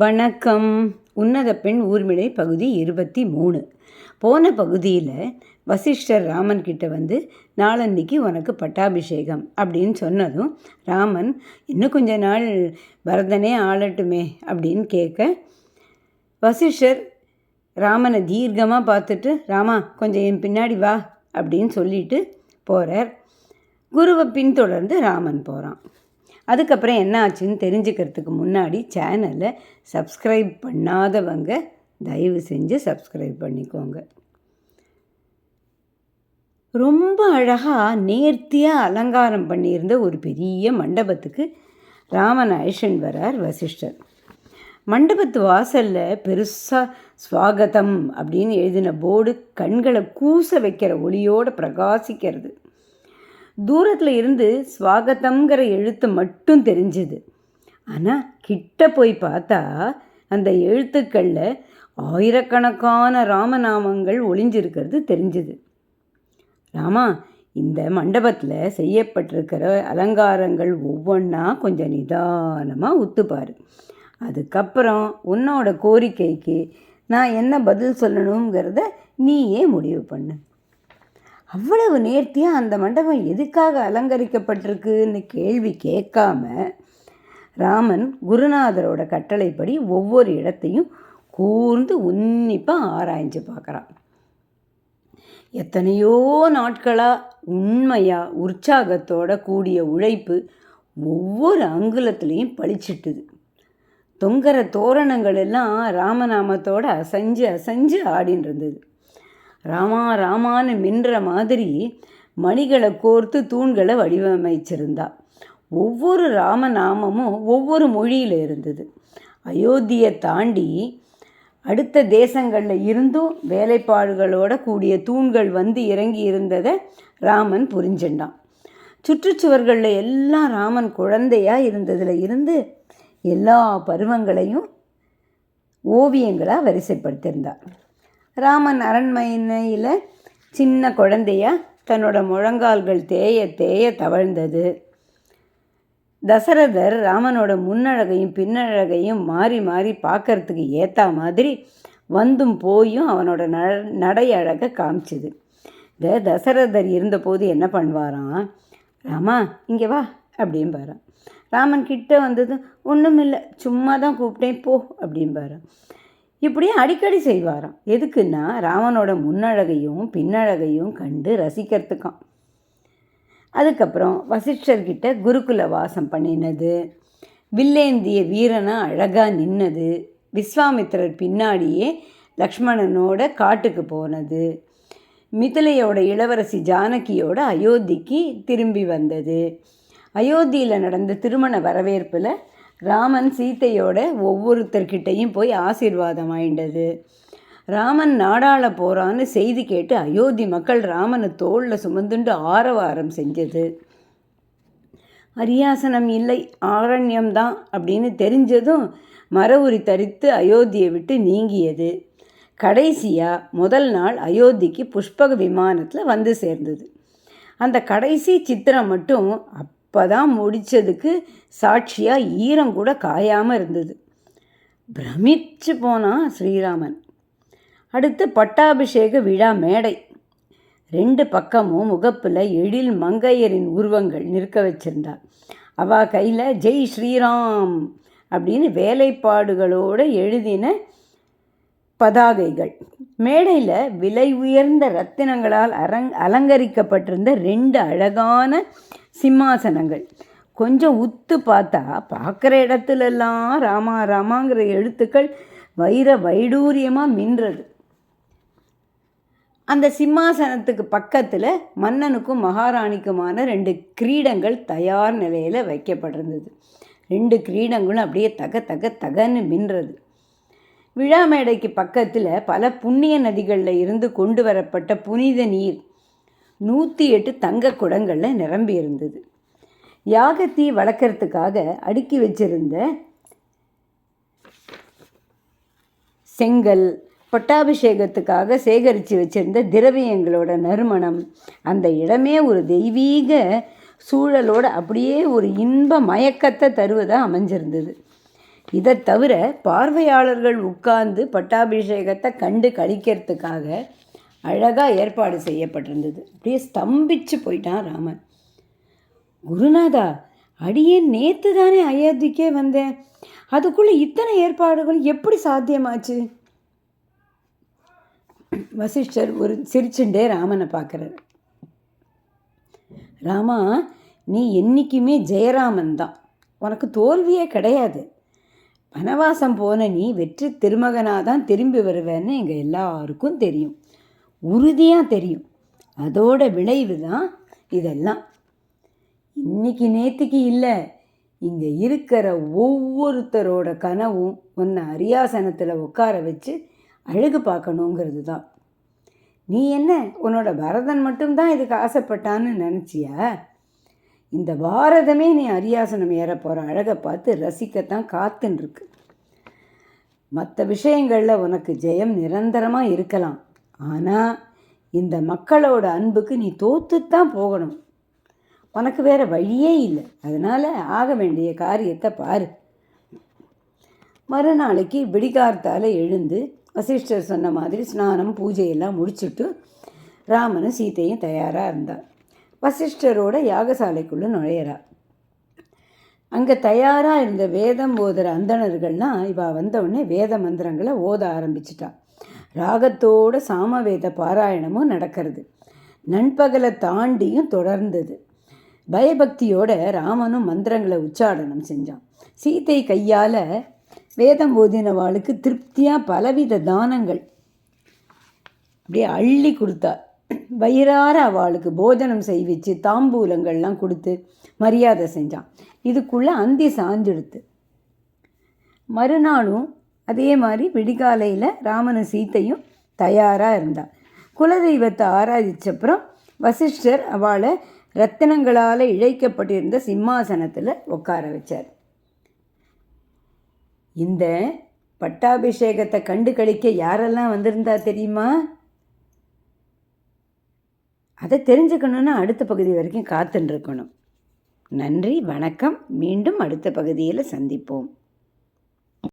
வணக்கம். உன்னத பெண் ஊர்மிளை பகுதி இருபத்தி மூணு. போன பகுதியில் வசிஷ்டர் ராமன் கிட்ட வந்து நாளன்னைக்கு உனக்கு பட்டாபிஷேகம் அப்படின்னு சொன்னதும் ராமன் இன்னும் கொஞ்ச நாள் பரதனே ஆளட்டுமே அப்படின்னு கேட்க வசிஷ்டர் ராமனை தீர்க்கமாக பார்த்துட்டு ராமா கொஞ்சம் என் பின்னாடி வா அப்படின்னு சொல்லிட்டு போகிறார் குருவை பின்தொடர்ந்து ராமன் போகிறான் அதுக்கப்புறம் என்ன ஆச்சுன்னு தெரிஞ்சுக்கிறதுக்கு முன்னாடி சேனலை சப்ஸ்கிரைப் பண்ணாதவங்க தயவு செஞ்சு சப்ஸ்கிரைப் பண்ணிக்கோங்க. ரொம்ப அழகாக நேர்த்தியாக அலங்காரம் பண்ணியிருந்த ஒரு பெரிய மண்டபத்துக்கு ராமன் ஐஷன் வரார் வசிஷ்டர். மண்டபத்து வாசலில் பெருசாக ஸ்வாகதம் அப்படின்னு எழுதின போர்டு கண்களை கூச வைக்கிற ஒளியோடு பிரகாசிக்கிறது. தூரத்தில் இருந்து ஸ்வாகத்தம்ங்கிற எழுத்து மட்டும் தெரிஞ்சுது. ஆனால் கிட்ட போய் பார்த்தா அந்த எழுத்துக்களில் ஆயிரக்கணக்கான ராமநாமங்கள் ஒளிஞ்சிருக்கிறது தெரிஞ்சுது. ராமா இந்த மண்டபத்தில் செய்யப்பட்டிருக்கிற அலங்காரங்கள் ஒவ்வொன்றா கொஞ்சம் நிதானமாக ஒத்துப்பார் அதுக்கப்புறம் உன்னோட கோரிக்கைக்கு நான் என்ன பதில் சொல்லணுங்கிறத நீயே முடிவு பண்ணு. அவ்வளவு நேர்த்தியாக அந்த மண்டபம் எதுக்காக அலங்கரிக்கப்பட்டிருக்குன்னு கேள்வி கேட்காம ராமன் குருநாதரோட கட்டளைப்படி ஒவ்வொரு இடத்தையும் கூர்ந்து உன்னிப்பாக ஆராய்ஞ்சு பார்க்குறான். எத்தனையோ நாட்களாக உண்மையாக உற்சாகத்தோட கூடிய உழைப்பு ஒவ்வொரு அங்குலத்துலேயும் பளிச்சிட்டுது தொங்குற தோரணங்கள் எல்லாம் ராமநாமத்தோட அசைஞ்சு அசைஞ்சு ஆடின்னு இருந்தது ராமா ராமான்னு மின்ற மாதிரி மணிகளை கோர்த்து தூண்களை வடிவமைச்சிருந்தா. ஒவ்வொரு ராமநாமமும் ஒவ்வொரு மொழியில் இருந்தது. அயோத்தியை தாண்டி அடுத்த தேசங்களில் இருந்தும் வேலைப்பாடுகளோட கூடிய தூண்கள் வந்து இறங்கி இருந்ததை ராமன் புரிஞ்சின்றான் சுற்றுச்சுவர்களில் எல்லாம் ராமன் குழந்தையாக இருந்ததில் இருந்து எல்லா பருவங்களையும் ஓவியங்களாக வரிசைப்படுத்தியிருந்தார். ராமன் அரண்மனையில் சின்ன குழந்தையா தன்னோட முழங்கால்கள் தேய தேய தவழ்ந்தது. தசரதர் ராமனோட முன்னழகையும் பின்னழகையும் மாறி மாறி பார்க்கறதுக்கு ஏற்ற மாதிரி வந்தும் போயும் அவனோட ந நடை அழகை காமிச்சுது. இந்த தசரதர் இருந்தபோது என்ன பண்ணுவாராம்? ராமா இங்கே வா அப்படிம்பாரான் ராமன் கிட்ட வந்ததும் ஒன்றும் இல்லை சும்மா தான் கூப்பிட்டேன் போ அப்படிம்பாரான் இப்படியே அடிக்கடி செய்வாராம். எதுக்குன்னா ராமனோட முன்னழகையும் பின்னழகையும் கண்டு ரசிக்கிறதுக்காம். அதுக்கப்புறம் வசிஷ்டர்கிட்ட குருகுல வாசம் பண்ணினது வில்லேந்திய வீரனாக அழகாக நின்னது விஸ்வாமித்திரர் பின்னாடியே லக்ஷ்மணனோட காட்டுக்கு போனது மிதிலையோட இளவரசி ஜானகியோட அயோத்திக்கு திரும்பி வந்தது. அயோத்தியில் நடந்த திருமண வரவேற்பில் ராமன் சீத்தையோட ஒவ்வொருத்தர்கிட்டையும் போய் ஆசீர்வாதம் ஆயிண்டது. ராமன் நாடாள போகிறான்னு செய்தி கேட்டு அயோத்தி மக்கள் ராமனை தோளில் சுமந்துண்டு ஆரவாரம் செஞ்சது. அரியாசனம் இல்லை ஆரண்யம்தான் அப்படின்னு தெரிஞ்சதும் மர உரி தரித்து அயோத்தியை விட்டு நீங்கியது. கடைசியாக முதல் நாள் அயோத்திக்கு புஷ்பக விமானத்தில் வந்து சேர்ந்தது. அந்த கடைசி சித்திரம் மட்டும் அப் அப்போ தான் முடித்ததுக்கு சாட்சியாக ஈரம் கூட காயாமல் இருந்தது. பிரமிச்சு போனான் ஸ்ரீராமன். அடுத்து பட்டாபிஷேக விழா மேடை. ரெண்டு பக்கமும் முகப்பில் எழில் மங்கையரின் உருவங்கள் நிற்க வச்சிருந்தார். அவ கையில் ஜெய் ஸ்ரீராம் அப்படின்னு வேலைப்பாடுகளோடு எழுதின பதாகைகள். மேடையில் விலை உயர்ந்த ரத்தினங்களால் அரங் அலங்கரிக்கப்பட்டிருந்த ரெண்டு அழகான சிம்மாசனங்கள். கொஞ்சம் உத்து பார்த்தா பார்க்குற இடத்துலெல்லாம் ராமா ராமாங்கிற எழுத்துக்கள் வைர வைடூரியமாக மின்றது. அந்த சிம்மாசனத்துக்கு பக்கத்தில் மன்னனுக்கும் மகாராணிக்குமான ரெண்டு கிரீடங்கள் தயார் நிலையில் வைக்கப்பட்டிருந்தது. ரெண்டு கிரீடங்களும் அப்படியே தக தக தகன்னு மின்றது. விழா மேடைக்கு பக்கத்தில் பல புண்ணிய நதிகளில் இருந்து கொண்டு வரப்பட்ட புனித நீர் நூற்றி எட்டு தங்க குடங்களில் நிரம்பி இருந்தது. யாகத்தீ வளர்க்குறதுக்காக அடுக்கி வச்சிருந்த செங்கல் பட்டாபிஷேகத்துக்காக சேகரித்து வச்சிருந்த திரவியங்களோட நறுமணம் அந்த இடமே ஒரு தெய்வீக சூழலோடு அப்படியே ஒரு இன்ப மயக்கத்தை தருவதாக அமைஞ்சிருந்தது. இதை தவிர பார்வையாளர்கள் உட்கார்ந்து பட்டாபிஷேகத்தை கண்டு கழிக்கிறதுக்காக அழகாக ஏற்பாடு செய்யப்பட்டிருந்தது. அப்படியே ஸ்தம்பிச்சு போயிட்டான் ராமன். குருநாதா அடியேன் நேற்று தானே அயோத்திக்கே வந்தேன். அதுக்குள்ளே இத்தனை ஏற்பாடுகள் எப்படி சாத்தியமாச்சு? வசிஷ்டர் ஒரு சிரிச்சுண்டே ராமனை பார்க்குறாரு. ராமா நீ என்றைக்குமே ஜெயராமன் தான். உனக்கு தோல்வியே கிடையாது. வனவாசம் போன நீ வெற்றி திருமகனாக தான் திரும்பி வருவேன்னு எங்கள் எல்லாருக்கும் தெரியும். உறுதியாக தெரியும். அதோட விளைவு தான் இதெல்லாம். இன்னைக்கு நேற்றுக்கு இல்லை இங்கே இருக்கிற ஒவ்வொருத்தரோட கனவும் உன்னை அரியாசனத்தில் உட்கார வச்சு அழகு பார்க்கணுங்கிறது தான் நீ என்ன உன்னோட பரதன் மட்டும்தான் இதுக்கு ஆசைப்பட்டான்னு நினச்சியா? இந்த பாரதமே நீ அரியாசனம் ஏற போகிற அழகை பார்த்து ரசிக்கத்தான் காத்துன்ருக்கு. மற்ற விஷயங்களில் உனக்கு ஜெயம் நிரந்தரமாக இருக்கலாம். ஆனால் இந்த மக்களோட அன்புக்கு நீ தோத்துத்தான் போகணும். உனக்கு வேறு வழியே இல்லை. அதனால் ஆக வேண்டிய காரியத்தை பாரு. மறுநாளைக்கு விடிகார்த்தால் எழுந்து வசிஷ்டர் சொன்ன மாதிரி ஸ்நானம் பூஜையெல்லாம் முடிச்சுட்டு ராமனும் சீத்தையும் தயாராக இருந்தார். வசிஷ்டரோட யாகசாலைக்குள்ளே நுழையிறார் அங்கே தயாராக இருந்த வேதம் ஓதுற அந்தணர்கள்லாம் இவள் வந்தவுடனே வேத மந்திரங்களை ஓத ஆரம்பிச்சிட்டா. ராகத்தோட சாமவேத பாராயணமும் நடக்கிறது. நண்பகலை தாண்டியும் தொடர்ந்தது. பயபக்தியோட ராமனும் மந்திரங்களை உச்சாடனம் செஞ்சான். சீதை கையால் வேதம் ஓதினவாளுக்கு திருப்தியாக பலவித தானங்கள். அப்படியே அள்ளி கொடுத்தா. வயிறார அவளுக்கு போஜனம் செய்விச்சு தாம்பூலங்கள்லாம் கொடுத்து மரியாதை செஞ்சான். இதுக்குள்ளே அந்தி சாஞ்சிடுத்து. மறுநாளும் அதே மாதிரி விடிகாலையில் ராமனும் சீத்தையும் தயாராக இருந்தாள் குலதெய்வத்தை ஆராதிச்சப்புறம் வசிஷ்டர் அவளை ரத்தினங்களால் இழைக்கப்பட்டிருந்த சிம்மாசனத்தில் உட்கார வச்சார். இந்த பட்டாபிஷேகத்தை கண்டு கழிக்க யாரெல்லாம் வந்திருந்தா தெரியுமா? அதை தெரிஞ்சுக்கணுன்னா அடுத்த பகுதி வரைக்கும் காத்துன்னு இருக்கணும். நன்றி வணக்கம். மீண்டும் அடுத்த பகுதியில் சந்திப்போம்.